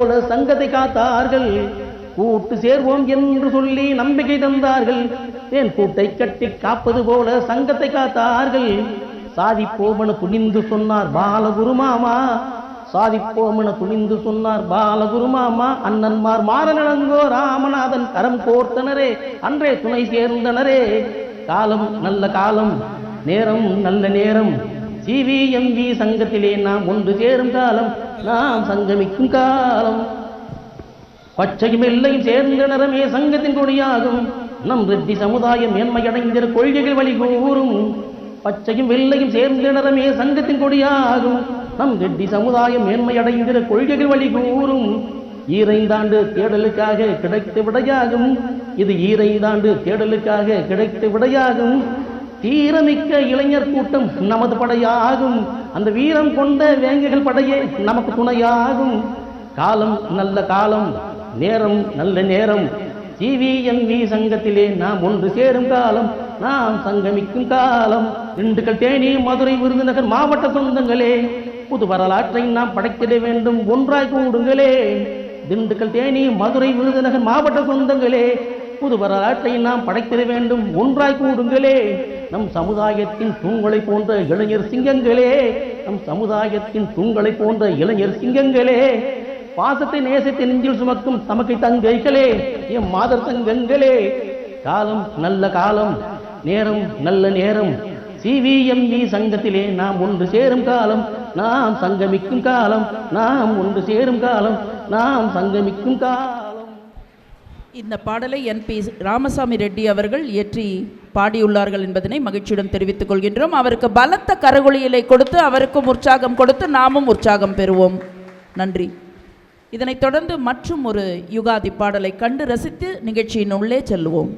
போல சங்கத்தை காத்தார்கள். கூட்டு சேர்வோம் என்று சொல்லி நம்பிக்கை தந்தார்கள். ஏன் கூட்டை கட்டி காப்பது போல சங்கத்தை காத்தார்கள்? சாதிப்போமென துணிந்து சொன்னார் பாலகுரு மாமா. சாதிப்போமென துணிந்து சொன்னார் பாலகுரு மாமா. அண்ணன்மார் மாறநடங்கோ ராமநாதன் கரம் கோர்த்தனரே அன்றே துணை சேர்ந்தனரே. காலம் நல்ல காலம் நேரம் நல்ல நேரம். சிவிஎம்வி சங்கத்திலே நாம் ஒன்று சேரும் காலம். நாம் சங்கமிக்கும் காலம். பச்சையும் எல்லையும் சேர்ந்த நிறமே சங்கத்தின் கொடியாகும். நம் ரெட்டி சமுதாயம் மேன்மையடைந்த கொள்கைகள் வழி கூறும் பச்சையும் வெள்ளையும் சேர்ந்த நிறமே சங்கத்தின் கொடியாகும். நம் ரெட்டி சமுதாயம் மேன்மையடைந்த கொள்கைகள் வழி கூறும் ஈரைந்தாண்டு தேடலுக்காக கிடைத்த விடையாகும். இது ஈரைந்தாண்டு தேடலுக்காக கிடைத்த விடையாகும். தீரமிக்க இளைஞர் கூட்டம் நமது படையாகும். அந்த வீரம் கொண்ட வேங்கைகள் படையே நமக்கு துணையாகும். காலம் நல்ல காலம் நேரம் நல்ல நேரம். சிவிஎன்வி சங்கத்திலே நாம் ஒன்று சேரும் காலம் நாம் சங்கமிக்கும் காலம். திண்டுக்கல் தேனி மதுரை விருதுநகர் மாவட்ட சொந்தங்களே புது வரலாற்றை நாம் படைத்திட வேண்டும் ஒன்றாய் கூடுங்களே. திண்டுக்கல் தேனி மதுரை விருதுநகர் மாவட்ட சொந்தங்களே புது வரலாற்றை நாம் படைத்திட வேண்டும் ஒன்றாய் கூடுங்களே. நம் சமுதாயத்தின் தூண்களை போன்ற இளைஞர் சிங்கங்களே நம் சமுதாயத்தின் தூண்களை போன்ற இளைஞர் சிங்கங்களே பாசத்தை நேசத்தை நெஞ்சில் சுமக்கும் தமக்கை தங்கைகளே எம் மாதர் தங்கங்களே. காலம் நல்ல காலம் நேரம் நல்ல நேரம். சிவிஎம்இ சங்கத்திலே நாம் ஒன்று சேரும் காலம் நாம் சங்கமிக்கும் காலம் நாம் ஒன்று சேரும் காலம் நாம் சங்கமிக்கும் காலம் இந்த பாடலை என் பி ராமசாமி ரெட்டி அவர்கள் இயற்றி பாடியுள்ளார்கள் என்பதனை மகிழ்ச்சியுடன் தெரிவித்துக் கொள்கின்றோம். அவருக்கு பலத்த கரகுழியிலை கொடுத்து அவருக்கும் உற்சாகம் கொடுத்து நாமும் உற்சாகம் பெறுவோம். நன்றி. இதனைத் தொடர்ந்து மற்றும் ஒரு யுகாதி பாடலை கண்டு ரசித்து நிகழ்ச்சியின் உள்ளே செல்லுவோம்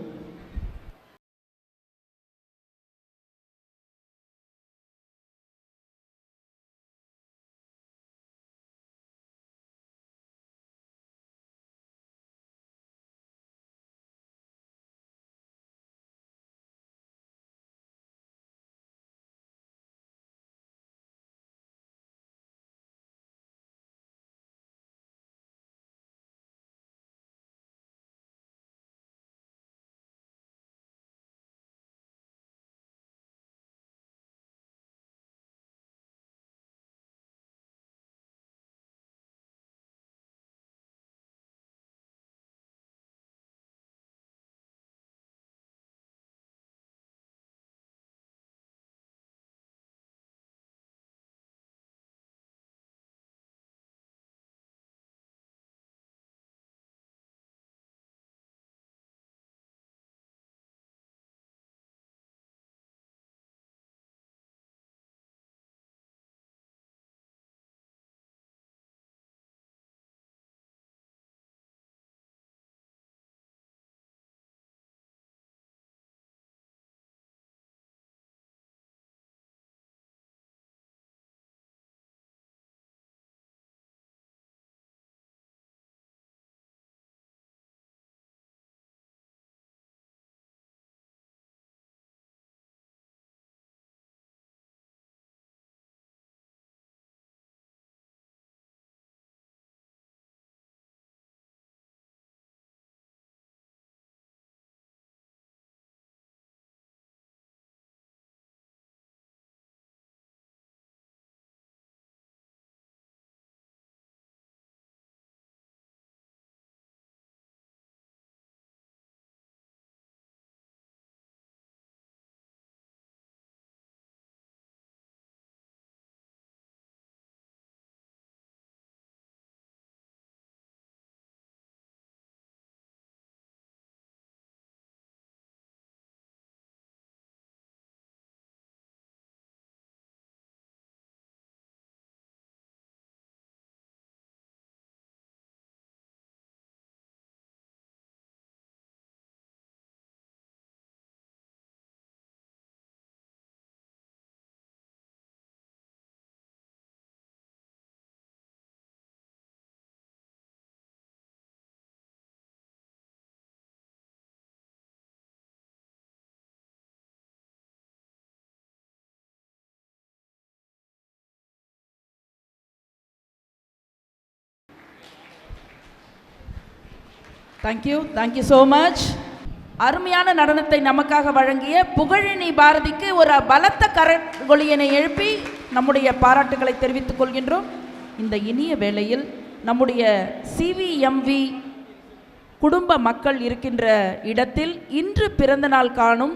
தேங்க்யூ தேங்க்யூ ஸோ மச் அருமையான நடனத்தை நமக்காக வழங்கிய புகழினி பாரதிக்கு ஒரு பலத்த கரகொலியினை எழுப்பி நம்முடைய பாராட்டுகளை தெரிவித்துக் கொள்கின்றோம். இந்த இனிய வேளையில் நம்முடைய சிவிஎம்வி குடும்ப மக்கள் இருக்கின்ற இடத்தில் இன்று பிறந்தநாள் காணும்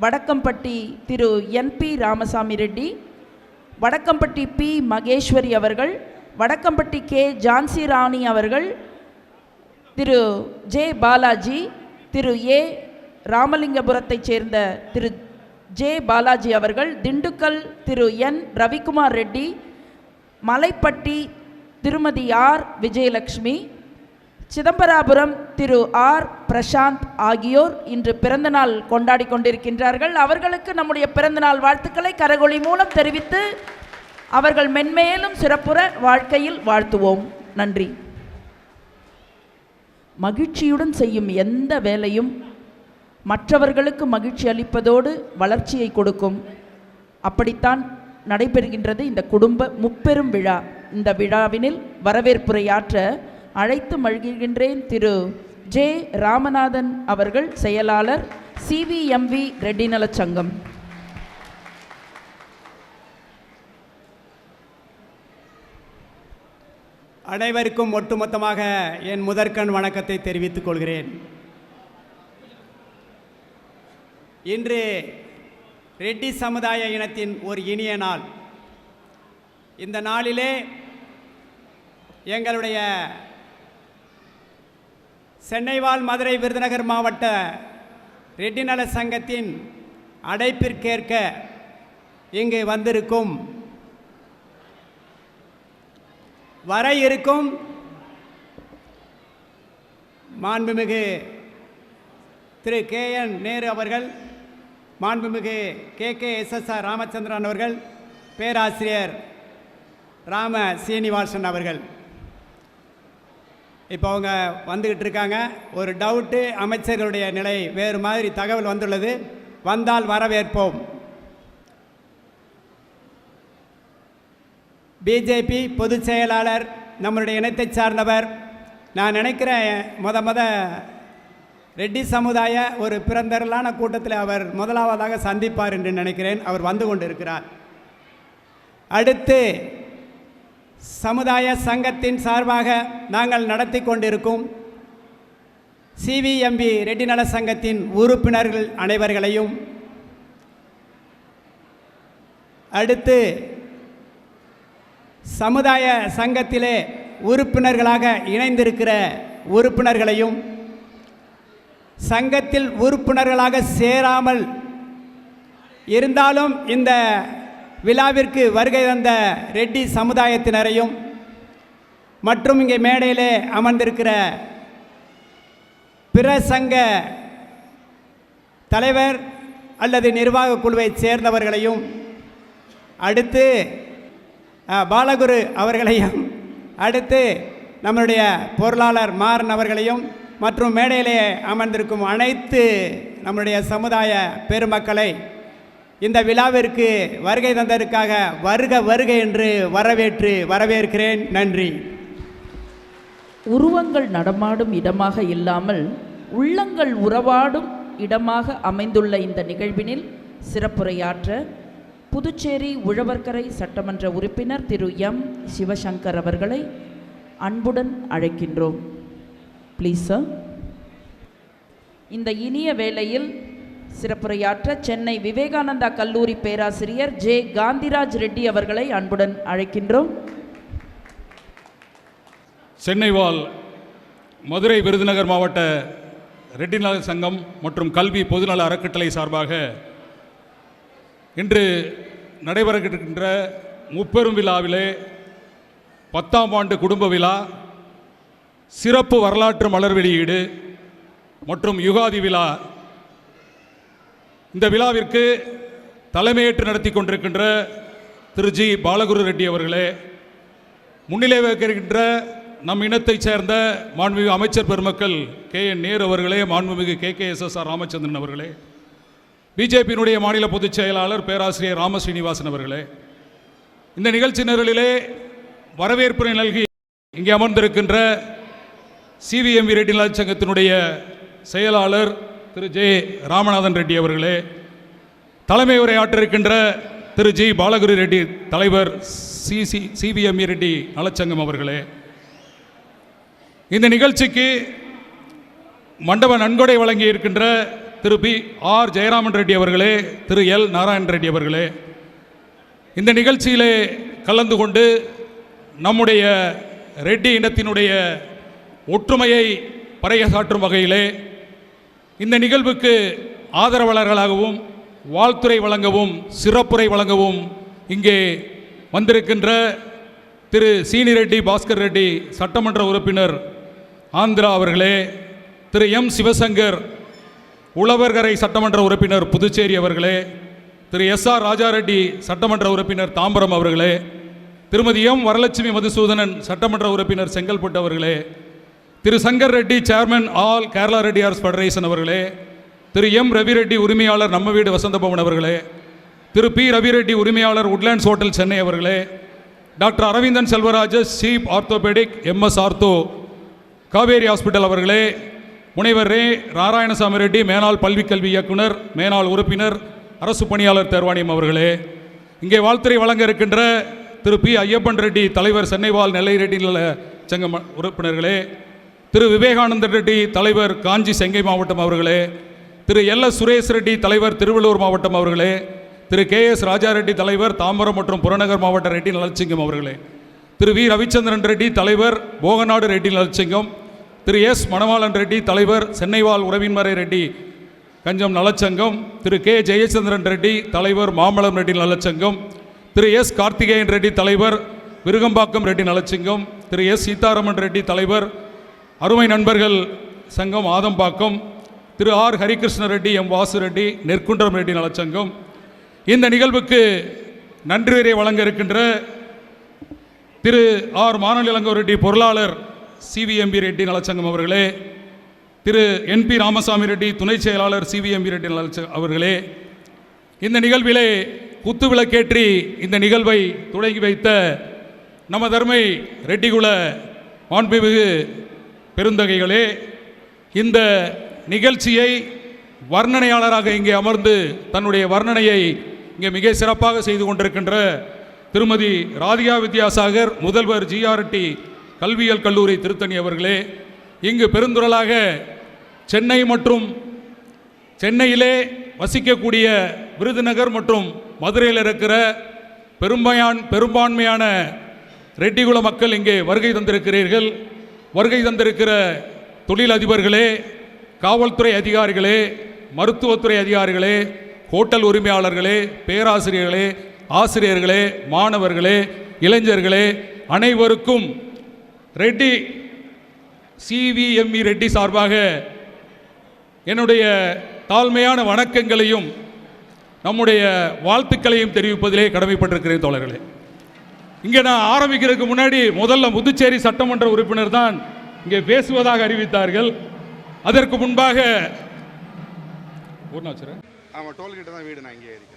வடக்கம்பட்டி திரு என்பி ராமசாமி ரெட்டி வடக்கம்பட்டி பி மகேஸ்வரி அவர்கள் வடக்கம்பட்டி கே ஜான்சி ராணி அவர்கள் திரு ஜே பாலாஜி திரு ஏ ராமலிங்கபுரத்தைச் சேர்ந்த திரு ஜே பாலாஜி அவர்கள் திண்டுக்கல் திரு என் ரவிக்குமார் ரெட்டி மலைப்பட்டி திருமதி ஆர் விஜயலட்சுமி சிதம்பராபுரம் திரு ஆர் பிரசாந்த் ஆகியோர் இன்று பிறந்தநாள் கொண்டாடி கொண்டிருக்கின்றார்கள். அவர்களுக்கு நம்முடைய பிறந்தநாள் வாழ்த்துக்களை கரகொலி மூலம் தெரிவித்து அவர்கள் மென்மேலும் சிறப்புற வாழ்க்கையில் வாழ்த்துவோம். நன்றி. மகிழ்ச்சியுடன் செய்யும் எந்த வேலையும் மற்றவர்களுக்கு மகிழ்ச்சி அளிப்பதோடு வளர்ச்சியை கொடுக்கும். அப்படித்தான் நடைபெறுகின்றது இந்த குடும்ப முப்பெரும் விழா. இந்த விழாவினில் வரவேற்புரையாற்ற அழைத்து மழ்கின்றேன் திரு. ஜே. ராமநாதன் அவர்கள் செயலாளர் சிவிஎம்வி ரெட்டிநலச் சங்கம் அனைவருக்கும் ஒட்டுமொத்தமாக என் முதற்கண் வணக்கத்தை தெரிவித்துக் கொள்கிறேன். இன்று ரெட்டி சமுதாய இனத்தின் ஒரு இனிய நாள். இந்த நாளிலே எங்களுடைய சென்னைவாழ் மதுரை விருதுநகர் மாவட்ட ரெட்டி நல சங்கத்தின் அடைப்பிற்கேற்க இங்கு வந்திருக்கும் வர இருக்கும் மாண்புமிகு திரு கே என் நேரு அவர்கள் மாண்புமிகு கே கே எஸ்எஸ்ஆர் ராமச்சந்திரன் அவர்கள் பேராசிரியர் ராம சீனிவாசன் அவர்கள். இப்போ அவங்க வந்துக்கிட்டு இருக்காங்க. ஒரு டவுட்டு அமைச்சர்களுடைய நிலை வேறு மாதிரி தகவல் வந்துள்ளது. வந்தால் வரவேற்போம். பிஜேபி பொதுச் செயலாளர் நம்மளுடைய இனத்தை சார்ந்தவர். நான் நினைக்கிறேன் முத முத ரெட்டி சமுதாய ஒரு பிறந்தரலான கூட்டத்தில் அவர் முதலாவதாக சந்திப்பார் என்று நினைக்கிறேன். அவர் வந்து கொண்டிருக்கிறார். அடுத்து சமுதாய சங்கத்தின் சார்பாக நாங்கள் நடத்தி கொண்டிருக்கும் சிவிஎம்பி ரெட்டி நல சங்கத்தின் உறுப்பினர்கள் அனைவர்களையும் அடுத்து சமுதாய சங்கத்திலே உறுப்பினர்களாக இணைந்திருக்கிற உறுப்பினர்களையும் சங்கத்தில் உறுப்பினர்களாக சேராமல் இருந்தாலும் இந்த விழாவிற்கு வருகை தந்த ரெட்டி சமுதாயத்தினரையும் மற்றும் இங்கே மேடையிலே அமர்ந்திருக்கிற பிற சங்க தலைவர் அல்லது நிர்வாக குழுவைச் சேர்ந்தவர்களையும் அடுத்து பாலகுரு அவர்களையும் அடுத்து நம்மளுடைய பொருளாளர் மாறன் அவர்களையும் மற்றும் மேடையிலே அமர்ந்திருக்கும் அனைத்து நம்முடைய சமுதாய பெருமக்களை இந்த விழாவிற்கு வருகை தந்ததற்காக வருக வருக என்று வரவேற்று வரவேற்கிறேன். நன்றி. உருவங்கள் நடமாடும் இடமாக இல்லாமல் உள்ளங்கள் உறவாடும் இடமாக அமைந்துள்ள இந்த நிகழ்வினில் சிறப்புரையாற்ற புதுச்சேரி உழவர்கரை சட்டமன்ற உறுப்பினர் திரு எம். சிவசங்கர் அவர்களை அன்புடன் அழைக்கின்றோம். ப்ளீஸ் சார் இந்த இனிய வேளையில் சிறப்புரையாற்ற சென்னை விவேகானந்தா கல்லூரி பேராசிரியர் ஜே. காந்திராஜ் ரெட்டி அவர்களை அன்புடன் அழைக்கின்றோம். சென்னை வாழ் மதுரை விருதுநகர் மாவட்ட ரெட்டிநல சங்கம் மற்றும் கல்வி பொதுநல அறக்கட்டளை சார்பாக இன்று நடைபெறுகின்ற முப்பெரும் விழாவிலே பத்தாம் ஆண்டு குடும்ப விழா சிறப்பு வரலாற்று மலர் வெளியீடு மற்றும் யுகாதி விழா. இந்த விழாவிற்கு தலைமையேற்று நடத்தி கொண்டிருக்கின்ற திரு ஜி. பாலகுரு ரெட்டி அவர்களே முன்னிலை வைக்கின்ற நம் இனத்தைச் சேர்ந்த மாண்புமிகு அமைச்சர் பெருமக்கள் கே. என். நேரு அவர்களே மாண்புமிகு K. K. S. S. R. Ramachandran அவர்களே. பிஜேபியினுடைய மாநில பொதுச் செயலாளர் பேராசிரியர் ராம ஸ்ரீனிவாசன் அவர்களே இந்த நிகழ்ச்சி நிரலிலே வரவேற்புரை நல்கி இங்கே அமர்ந்திருக்கின்ற சிவிஎம் ரெட்டி நலச்சங்கத்தினுடைய செயலாளர் திரு ஜே ராமநாதன் ரெட்டி அவர்களே தலைமை உரையாற்றிருக்கின்ற திரு ஜி பாலகுரு ரெட்டி தலைவர் C C C V M E Reddy நலச்சங்கம் அவர்களே. இந்த நிகழ்ச்சிக்கு மண்டப நன்கொடை வழங்கி இருக்கின்ற திரு பி ஆர் ஜெயராமன் ரெட்டி அவர்களே திரு எல் நாராயண் ரெட்டி அவர்களே இந்த நிகழ்ச்சியிலே கலந்து கொண்டு நம்முடைய ரெட்டி இனத்தினுடைய ஒற்றுமையை பறையசாற்றும் வகையிலே இந்த நிகழ்வுக்கு ஆதரவாளர்களாகவும் வாழ்த்துரை வழங்கவும் சிறப்புரை வழங்கவும் இங்கே வந்திருக்கின்ற திரு சீனி ரெட்டி பாஸ்கர் ரெட்டி சட்டமன்ற உறுப்பினர் ஆந்திரா அவர்களே திரு எம் சிவசங்கர் உழவர்கரை சட்டமன்ற உறுப்பினர் புதுச்சேரி அவர்களே திரு எஸ் ஆர் ராஜாரெட்டி சட்டமன்ற உறுப்பினர் தாம்பரம் அவர்களே திருமதி எம் வரலட்சுமி மதுசூதனன் சட்டமன்ற உறுப்பினர் செங்கல்பட்டு அவர்களே Thiru Shankar Reddy chairman all Kerala Reddiars federation அவர்களே திரு எம் ரவி ரெட்டி உரிமையாளர் நம்ம வீடு வசந்தபவன் அவர்களே திரு பி ரவி ரெட்டி உரிமையாளர் உட்லேண்ட்ஸ் ஹோட்டல் சென்னை அவர்களே doctor Aravindan Selvaraj chief orthopaedic MS ortho Kaveri hospital அவர்களே முனைவர் ரே நாராயணசாமி ரெட்டி மேனாள் பல்விக்கல்வி இயக்குனர் மேனாள் உறுப்பினர் அரசு பணியாளர் தேர்வாணியம் அவர்களே. இங்கே வாழ்த்துறை வழங்க இருக்கின்ற திரு பி ஐயப்பன் ரெட்டி தலைவர் சென்னைவால் நெல்லை ரெட்டி நல சங்க உறுப்பினர்களே திரு விவேகானந்தர் ரெட்டி தலைவர் காஞ்சி செங்கை மாவட்டம் அவர்களே திரு எல் எஸ் சுரேஷ் ரெட்டி தலைவர் திருவள்ளூர் மாவட்டம் அவர்களே திரு கே எஸ் ராஜாரெட்டி தலைவர் தாம்பரம் மற்றும் புறநகர் மாவட்ட ரெட்டி நலச்சிங்கம் அவர்களே திரு வி ரவிச்சந்திரன் ரெட்டி தலைவர் போகநாடு ரெட்டி நலச்சிங்கம் திரு எஸ் மணவாளன் ரெட்டி தலைவர் சென்னைவாழ் உறவின்மறை ரெட்டி கஞ்சம் நலச்சங்கம் திரு கே ஜெயச்சந்திரன் ரெட்டி தலைவர் மாமலம் ரெட்டி நலச்சங்கம் திரு எஸ் கார்த்திகேயன் ரெட்டி தலைவர் விருகம்பாக்கம் ரெட்டி நலச்சங்கம் திரு எஸ் சீதாராமன் ரெட்டி தலைவர் அருமை நண்பர்கள் சங்கம் ஆதம்பாக்கம் திரு ஆர் ஹரிகிருஷ்ண ரெட்டி எம் வாசு ரெட்டி நெற்குன்றம் ரெட்டி நலச்சங்கம். இந்த நிகழ்வுக்கு நன்றி வழங்க இருக்கின்ற திரு ஆர் மாநிலங்கோ ரெட்டி பொருளாளர் சிவிஎம்பி ரெட்டி நலச்சங்கம் அவர்களே திரு என்பி ராமசாமி ரெட்டி துணை செயலாளர் சிவிஎம்பி ரெட்டி நலச்ச அவர்களே இந்த நிகழ்விலே குத்து விளக்கேற்றி இந்த நிகழ்வை தொடங்கி வைத்த நம்ம தர்மை ரெட்டிகுல மாண்புமிகு பெருந்தகைகளே இந்த நிகழ்ச்சியை வர்ணனையாளராக இங்கே அமர்ந்து தன்னுடைய வர்ணனையை இங்கே மிக சிறப்பாக செய்து கொண்டிருக்கின்ற திருமதி ராதிகா வித்யாசாகர் முதல்வர் ஜிஆர்டி கல்வியல் கல்லூரி திருத்தணி அவர்களே இங்கு பெருந்துரலாக சென்னை மற்றும் சென்னையிலே வசிக்கக்கூடிய விருதுநகர் மற்றும் மதுரையில் இருக்கிற பெரும்பான் பெரும்பான்மையான ரெட்டிகுல மக்கள் இங்கே வருகை தந்திருக்கிறீர்கள். வருகை தந்திருக்கிற தொழிலதிபர்களே காவல்துறை அதிகாரிகளே மருத்துவத்துறை அதிகாரிகளே ஹோட்டல் உரிமையாளர்களே பேராசிரியர்களே ஆசிரியர்களே மாணவர்களே இளைஞர்களே அனைவருக்கும் ரெட்டி சிவிஎம்இ ரெட்டி சார்பாக என்னுடைய தாழ்மையான வணக்கங்களையும் நம்முடைய வாழ்த்துக்களையும் தெரிவிப்பதிலே கடமைப்பட்டிருக்கிறேன் தோழர்களே. இங்கே நான் ஆரம்பிக்கிறதுக்கு முன்னாடி முதல்ல முதுச்சேரி சட்டமன்ற உறுப்பினர் தான் இங்கே பேசுவதாக அறிவித்தார்கள். அதற்கு முன்பாக ஒரு ஆமாம் டோல்கேட்டு தான் வீடு நான் இங்கே இருக்கேன்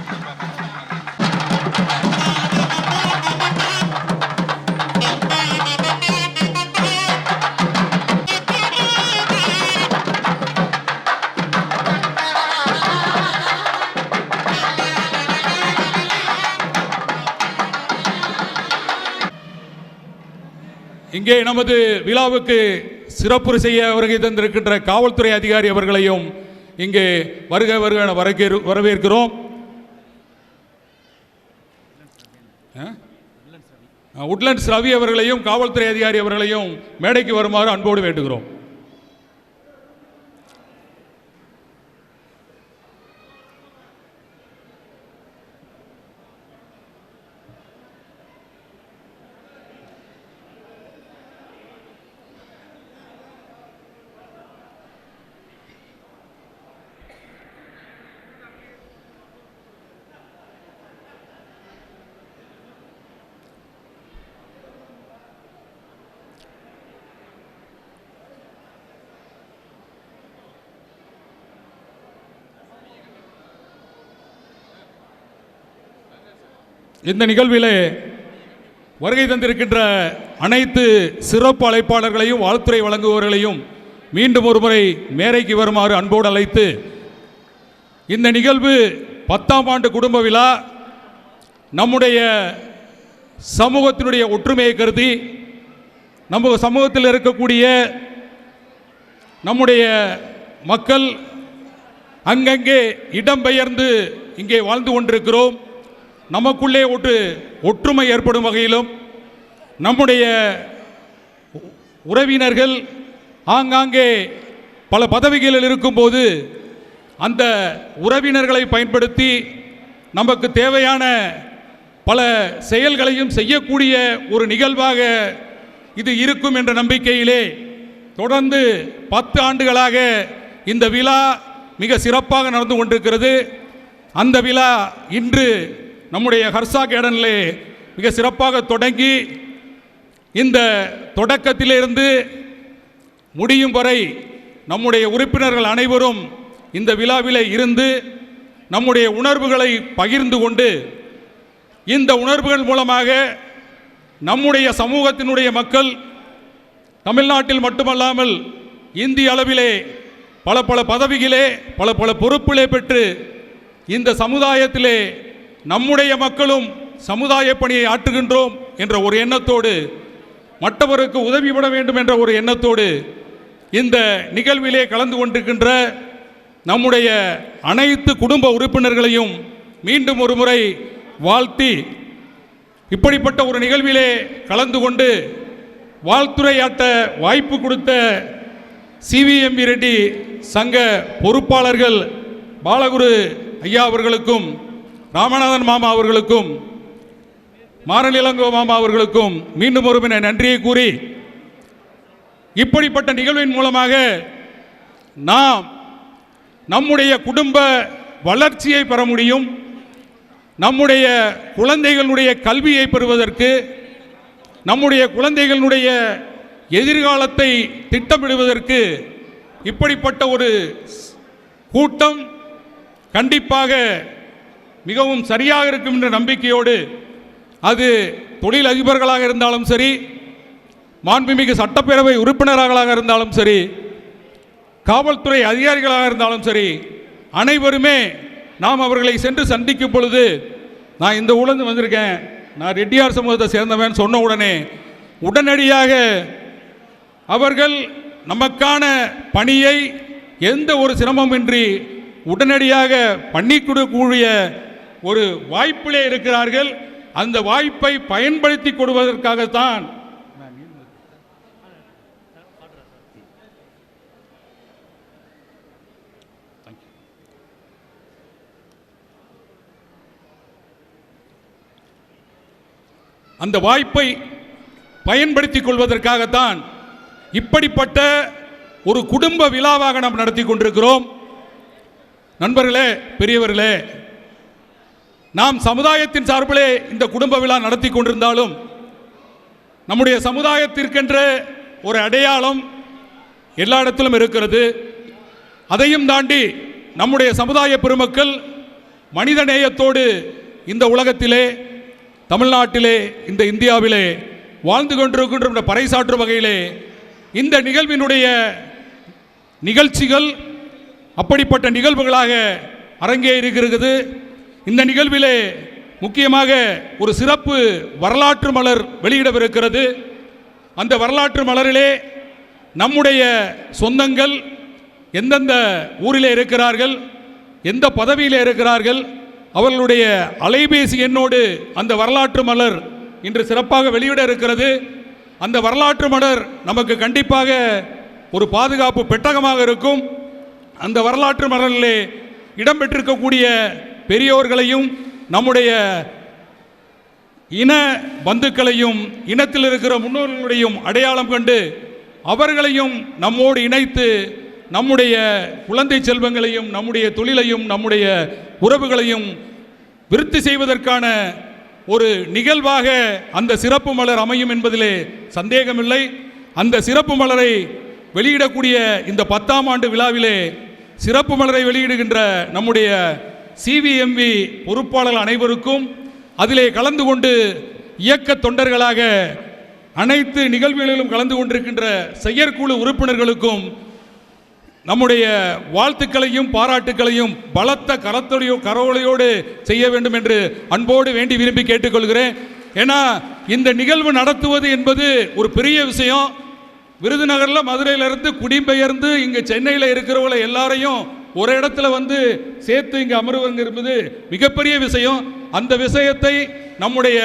இங்கே நமது விழாவுக்கு சிறப்பு செய்ய வருகை தந்திருக்கின்ற காவல்துறை அதிகாரி அவர்களையும் இங்கே வருக வருக வரவேற்கிறோம் ஆ? உட்லண்ட்ஸ் ரவி அவர்களையும் காவல்துறை அதிகாரி அவர்களையும் மேடைக்கு வருமாறு அன்போடு வேண்டுகிறோம் இந்த நிகழ்விலே வருகை தந்திருக்கின்ற அனைத்து சிறப்பு அழைப்பாளர்களையும் வாழ்த்துறை வழங்குபவர்களையும் மீண்டும் ஒருமுறை மேரைக்கு வருமாறு அன்போடு அழைத்து இந்த நிகழ்வு பத்தாம் ஆண்டு குடும்ப விழா நம்முடைய சமூகத்தினுடைய ஒற்றுமையை கருதி நம்ம சமூகத்தில் இருக்கக்கூடிய நம்முடைய மக்கள் அங்கங்கே இடம்பெயர்ந்து இங்கே வாழ்ந்து கொண்டிருக்கிறோம். நமக்குள்ளே ஒட்டு ஒற்றுமை ஏற்படும் வகையிலும் நம்முடைய உறவினர்கள் ஆங்காங்கே பல பதவிகளில் இருக்கும்போது அந்த உறவினர்களை பயன்படுத்தி நமக்கு தேவையான பல செயல்களையும் செய்யக்கூடிய ஒரு நிகழ்வாக இது இருக்கும் என்ற நம்பிக்கையிலே தொடர்ந்து பத்து ஆண்டுகளாக இந்த விழா மிக சிறப்பாக நடந்து கொண்டிருக்கிறது. அந்த விழா இன்று நம்முடைய ஹர்ஷா கேடனிலே மிக சிறப்பாக தொடங்கி இந்த தொடக்கத்திலிருந்து முடியும் வரை நம்முடைய உறுப்பினர்கள் அனைவரும் இந்த விழாவிலே இருந்து நம்முடைய உணர்வுகளை பகிர்ந்து கொண்டு இந்த உணர்வுகள் மூலமாக நம்முடைய சமூகத்தினுடைய மக்கள் தமிழ்நாட்டில் மட்டுமல்லாமல் இந்திய அளவிலே பல பல பதவிகளே பல பல பொறுப்பிலே பெற்று இந்த சமுதாயத்திலே நம்முடைய மக்களும் சமுதாய பணியை ஆற்றுகின்றோம் என்ற ஒரு எண்ணத்தோடு மற்றவருக்கு உதவிப்பட வேண்டும் என்ற ஒரு எண்ணத்தோடு இந்த நிகழ்விலே கலந்து கொண்டிருக்கின்ற நம்முடைய அனைத்து குடும்ப உறுப்பினர்களையும் மீண்டும் ஒரு முறை வாழ்த்தி இப்படிப்பட்ட ஒரு நிகழ்விலே கலந்து கொண்டு வாழ்த்துரையாட்ட வாய்ப்பு கொடுத்த சிவிஎம்பி ரெட்டி சங்க பொறுப்பாளர்கள் பாலகுரு ஐயா அவர்களுக்கும் ராமநாதன் மாமா அவர்களுக்கும் மாரநிலங்கோ மாமா அவர்களுக்கும் மீண்டும் ஒரு முறை நன்றியை கூறி இப்படிப்பட்ட நிகழ்வின் மூலமாக நாம் நம்முடைய குடும்ப வளர்ச்சியை பெற முடியும் நம்முடைய குழந்தைகளுடைய கல்வியை பெறுவதற்கு நம்முடைய குழந்தைகளுடைய எதிர்காலத்தை திட்டமிடுவதற்கு இப்படிப்பட்ட ஒரு கூட்டம் கண்டிப்பாக மிகவும் சரியாக இருக்கும் என்ற நம்பிக்கையோடு அது தொழில் அதிபர்களாக இருந்தாலும் சரி மாண்புமிகு சட்டப்பேரவை உறுப்பினர்களாக இருந்தாலும் சரி காவல்துறை அதிகாரிகளாக இருந்தாலும் சரி அனைவருமே நாம் அவர்களை சென்று சந்திக்கும் பொழுது நான் இந்த ஊழந்து வந்திருக்கேன் நான் ரெட்டியார் சமூகத்தை சேர்ந்தவன் சொன்ன உடனே உடனடியாக அவர்கள் நமக்கான பணியை எந்த ஒரு சிரமமின்றி உடனடியாக பண்ணி கொடுக்கக்கூடிய ஒரு வாய்ப்பிலே இருக்கிறார்கள். அந்த வாய்ப்பை பயன்படுத்தி கொடுவதற்காகத்தான் அந்த வாய்ப்பை பயன்படுத்திக் கொள்வதற்காகத்தான் இப்படிப்பட்ட ஒரு குடும்ப விழாவாக நாம் நடத்தி கொண்டிருக்கிறோம். நண்பர்களே பெரியவர்களே நாம் சமுதாயத்தின் சார்பிலே இந்த குடும்ப விழா நடத்தி கொண்டிருந்தாலும் நம்முடைய சமுதாயத்திற்கென்ற ஒரு அடையாளம் எல்லா இடத்திலும் இருக்கிறது. அதையும் தாண்டி நம்முடைய சமுதாய பெருமக்கள் மனித நேயத்தோடு இந்த உலகத்திலே தமிழ்நாட்டிலே இந்த இந்தியாவிலே வாழ்ந்து கொண்டிருக்கின்ற பறைசாற்றும் வகையிலே இந்த நிகழ்வினுடைய நிகழ்ச்சிகள் அப்படிப்பட்ட நிகழ்வுகளாக அரங்கே இருக்கிறது இந்த நிகழ்விலே முக்கியமாக ஒரு சிறப்பு வரலாற்று மலர் வெளியிடவிருக்கிறது. அந்த வரலாற்று மலரிலே நம்முடைய சொந்தங்கள் எந்தெந்த ஊரிலே இருக்கிறார்கள் எந்த பதவியில் இருக்கிறார்கள் அவர்களுடைய அலைபேசி எண்ணோடு அந்த வரலாற்று மலர் இன்று சிறப்பாக வெளியிட இருக்கிறது. அந்த வரலாற்று மலர் நமக்கு கண்டிப்பாக ஒரு பாதுகாப்பு பெட்டகமாக இருக்கும். அந்த வரலாற்று மலரிலே இடம்பெற்றிருக்கக்கூடிய பெரியோர்களையும் நம்முடைய இன பந்துக்களையும் இனத்தில் இருக்கிற முன்னோர்களுடையும் அடையாளம் கண்டு அவர்களையும் நம்மோடு இணைத்து நம்முடைய குழந்தை செல்வங்களையும் நம்முடைய தொழிலையும் நம்முடைய உறவுகளையும் விருத்தி செய்வதற்கான ஒரு நிகழ்வாக அந்த சிறப்பு மலர் அமையும் என்பதிலே சந்தேகமில்லை. அந்த சிறப்பு மலரை வெளியிடக்கூடிய இந்த பத்தாம் ஆண்டு விழாவிலே சிறப்பு மலரை வெளியிடுகின்ற நம்முடைய சிவிஎம்வி பொறுப்பாளர்கள் அனைவருக்கும் அதிலே கலந்து கொண்டு இயக்க தொண்டர்களாக அனைத்து நிகழ்வுகளிலும் கலந்து கொண்டிருக்கின்ற செயற்குழு உறுப்பினர்களுக்கும் நம்முடைய வாழ்த்துக்களையும் பாராட்டுக்களையும் பலத்த கரத்தோடையோ கரவொலையோடு செய்ய வேண்டும் என்று அன்போடு வேண்டி விரும்பி கேட்டுக்கொள்கிறேன். ஏன்னா இந்த நிகழ்வு நடத்துவது என்பது ஒரு பெரிய விஷயம். விருதுநகரில் மதுரையிலிருந்து குடிபெயர்ந்து இங்கே சென்னையில் இருக்கிறவங்கள எல்லாரையும் ஒரு இடத்துல வந்து சேர்த்து இங்கே அமர்வுங்க இருப்பது மிகப்பெரிய விஷயம். அந்த விஷயத்தை நம்முடைய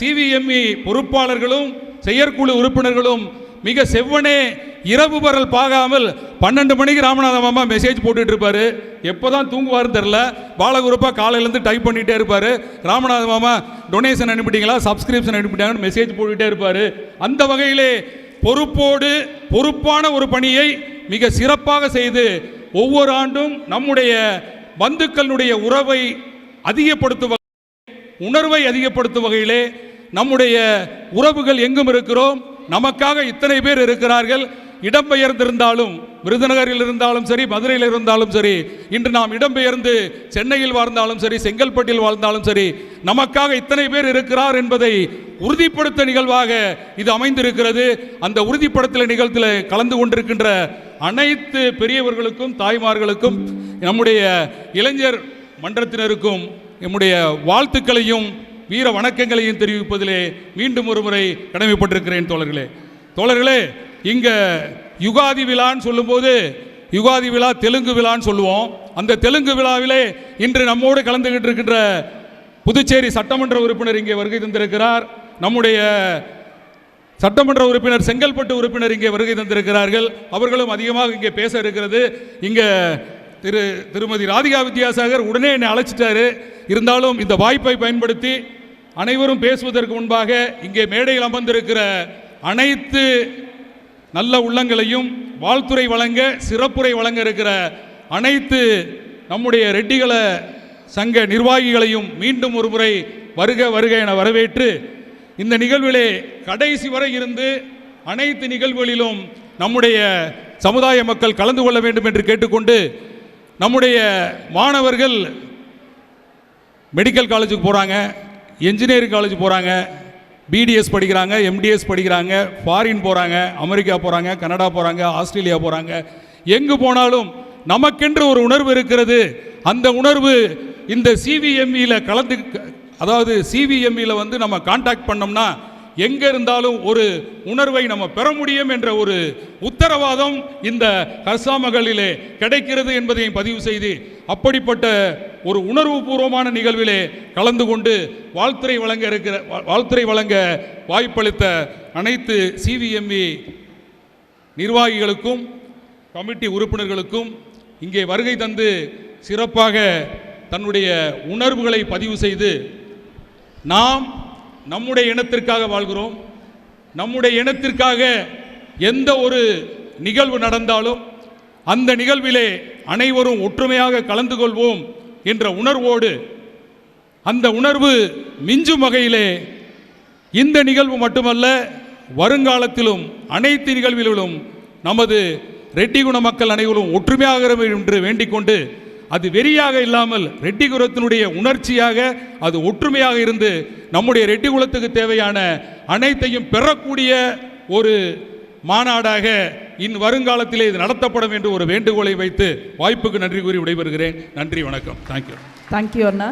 சிவிஎம்இ பொறுப்பாளர்களும் செயற்குழு உறுப்பினர்களும் மிக செவ்வனே இரவு பரல் பார்க்காமல் பன்னெண்டு மணிக்கு ராமநாத மாமா மெசேஜ் போட்டுட்டு இருப்பாரு. எப்போதான் தூங்குவாருன்னு தெரில பாலகுருப்பா காலையிலேருந்து டைப் பண்ணிகிட்டே இருப்பார். ராமநாத மாமா டொனேஷன் அனுப்பிட்டீங்களா? சப்ஸ்கிரிப்ஷன் அனுப்பிட்டாங்கன்னு மெசேஜ் போட்டுகிட்டே இருப்பார். அந்த வகையிலே பொறுப்போடு பொறுப்பான ஒரு பணியை மிக சிறப்பாக செய்து ஒவ்வொரு ஆண்டும் நம்முடைய பந்துக்களுடைய உறவை அதிகப்படுத்தும் உணர்வை அதிகப்படுத்தும் வகையிலே நம்முடைய உறவுகள் எங்கும் இருக்கிறோம். நமக்காக இத்தனை பேர் இருக்கிறார்கள். இடம்பெயர்ந்திருந்தாலும் விருதுநகரில் இருந்தாலும் சரி மதுரையில் இருந்தாலும் சரி இன்று நாம் இடம்பெயர்ந்து சென்னையில் வாழ்ந்தாலும் சரி செங்கல்பட்டில் வாழ்ந்தாலும் சரி நமக்காக இத்தனை பேர் இருக்கிறார் என்பதை உறுதிப்படுத்த நிகழ்வாக இது அமைந்திருக்கிறது. அந்த உறுதிப்படுத்தல நிகழ்த்தில் கலந்து கொண்டிருக்கின்ற அனைத்து பெரியவர்களுக்கும் தாய்மார்களுக்கும் நம்முடைய இளைஞர் மன்றத்தினருக்கும் நம்முடைய வாழ்த்துக்களையும் வீர வணக்கங்களையும் தெரிவிப்பதிலே மீண்டும் ஒரு முறை கடமைப்பட்டிருக்கிறேன் தோழர்களே. தோழர்களே இங்கே யுகாதி விழான்னு சொல்லும்போது யுகாதி விழா தெலுங்கு விழான்னு சொல்லுவோம். அந்த தெலுங்கு விழாவிலே இன்று நம்மோடு கலந்துகிட்டு இருக்கின்ற புதுச்சேரி சட்டமன்ற உறுப்பினர் இங்கே வருகை தந்திருக்கிறார். நம்முடைய சட்டமன்ற உறுப்பினர் செங்கல்பட்டு உறுப்பினர் இங்கே வருகை தந்திருக்கிறார்கள். அவர்களும் அதிகமாக இங்கே பேச இருக்கிறது. இங்கே திரு திருமதி ராதிகா வித்யாசாகர் உடனே என்னை அழைச்சிட்டாரு. இருந்தாலும் இந்த வாய்ப்பை பயன்படுத்தி அனைவரும் பேசுவதற்கு முன்பாக இங்கே மேடையில் அமர்ந்திருக்கிற அனைத்து நல்ல உள்ளங்களையும் வாழ்த்துறை வழங்க சிறப்புரை வழங்க இருக்கிற அனைத்து நம்முடைய ரெட்டிகள சங்க நிர்வாகிகளையும் மீண்டும் ஒரு முறை வருக வருக என வரவேற்று இந்த நிகழ்விலே கடைசி வரை இருந்து அனைத்து நிகழ்வுகளிலும் நம்முடைய சமுதாய மக்கள் கலந்து கொள்ள வேண்டும் என்று கேட்டுக்கொண்டு நம்முடைய மாணவர்கள் மெடிக்கல் காலேஜுக்கு போகிறாங்க இன்ஜினியரிங் காலேஜ் போகிறாங்க பிடிஎஸ் படிக்கிறாங்க எம்டிஎஸ் படிக்கிறாங்க ஃபாரின் போகிறாங்க அமெரிக்கா போகிறாங்க கனடா போகிறாங்க ஆஸ்திரேலியா போகிறாங்க எங்கு போனாலும் நமக்கென்று ஒரு உணர்வு இருக்கிறது. அந்த உணர்வு இந்த சிவிஎம்இயில் கலந்து அதாவது சிவிஎம்இயில் வந்து நம்ம காண்டாக்ட் பண்ணோம்னா எங்கே இருந்தாலும் ஒரு உணர்வை நம்ம பெற முடியும் என்ற ஒரு உத்தரவாதம் இந்த கர்சாமகளிலே கிடைக்கிறது என்பதையும் பதிவு செய்து அப்படிப்பட்ட ஒரு உணர்வுபூர்வமான நிகழ்விலே கலந்து கொண்டு வாழ்த்துறை வழங்க இருக்கிற வாழ்த்துறை வழங்க வாய்ப்பளித்த அனைத்து சிவிஎம்இ நிர்வாகிகளுக்கும் கமிட்டி உறுப்பினர்களுக்கும் இங்கே வருகை தந்து சிறப்பாக தன்னுடைய உணர்வுகளை பதிவு செய்து நாம் நம்முடைய இனத்திற்காக வாழ்கிறோம். நம்முடைய இனத்திற்காக எந்த ஒரு நிகழ்வு நடந்தாலும் அந்த நிகழ்விலே அனைவரும் ஒற்றுமையாக கலந்து கொள்வோம் என்ற உணர்வோடு அந்த உணர்வு மிஞ்சும் வகையிலே இந்த நிகழ்வு மட்டுமல்ல வருங்காலத்திலும் அனைத்து நிகழ்வுகளிலும் நமது ரெட்டிகுண மக்கள் அனைவரும் ஒற்றுமையாக என்று வேண்டிக் கொண்டு அது வெறியாக இல்லாமல் ரெட்டி குலத்தினுடைய உணர்ச்சியாக அது ஒற்றுமையாக இருந்து நம்முடைய ரெட்டி குலத்துக்கு தேவையான அனைத்தையும் பெறக்கூடிய ஒரு மாநாடாக இன் வருங்காலத்திலே இது நடத்தப்படும் என்று ஒரு வேண்டுகோளை வைத்து வாய்ப்புக்கு நன்றி கூறி விடைபெறுகிறேன். நன்றி வணக்கம். தேங்க்யூ தேங்க்யூ அண்ணா.